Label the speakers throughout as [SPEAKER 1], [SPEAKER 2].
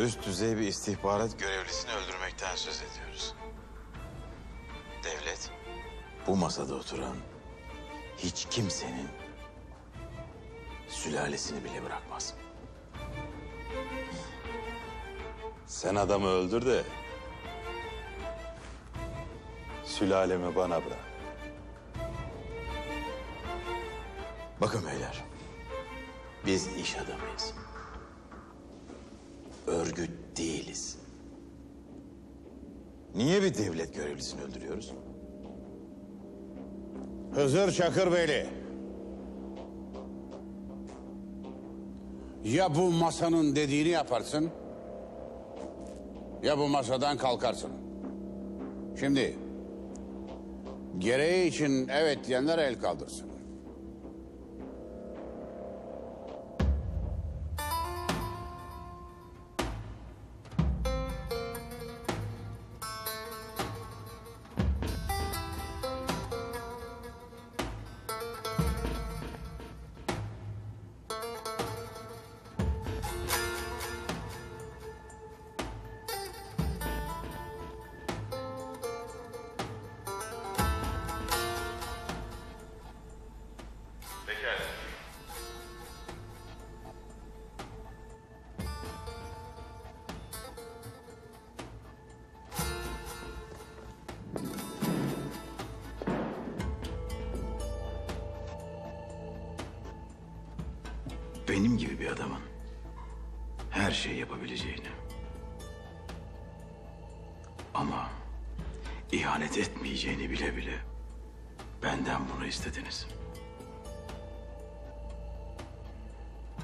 [SPEAKER 1] Üst düzey bir istihbarat görevlisini öldürmekten söz ediyoruz. Devlet bu masada oturan hiç kimsenin sülalesini bile bırakmaz. Sen adamı öldür de sülalemi bana bırak. Bakın beyler, biz iş adamıyız. Örgüt değiliz. Niye bir devlet görevlisini öldürüyoruz?
[SPEAKER 2] Hızır Çakırbeyli. Ya bu masanın dediğini yaparsın... ...ya bu masadan kalkarsın. Şimdi... ...gereği için evet diyenler el kaldırsın.
[SPEAKER 1] Benim gibi bir adamın her şeyi yapabileceğini. Ama ihanet etmeyeceğini bile bile benden bunu istediniz.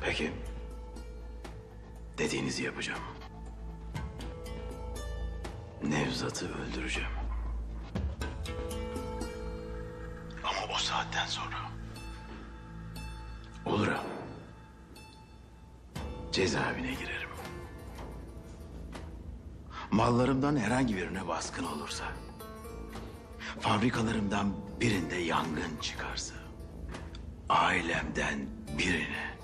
[SPEAKER 1] Peki. Dediğinizi yapacağım. Nevzat'ı öldüreceğim. Ama o saatten sonra olur ha. Cezaevine girerim. Mallarımdan herhangi birine baskın olursa, fabrikalarımdan birinde yangın çıkarsa, ailemden birine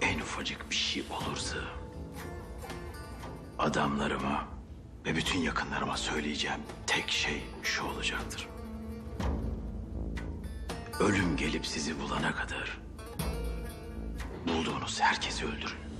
[SPEAKER 1] en ufacık bir şey olursa, adamlarıma ve bütün yakınlarıma söyleyeceğim tek şey şu olacaktır. Ölüm gelip sizi bulana kadar bulduğunuz herkesi öldürün.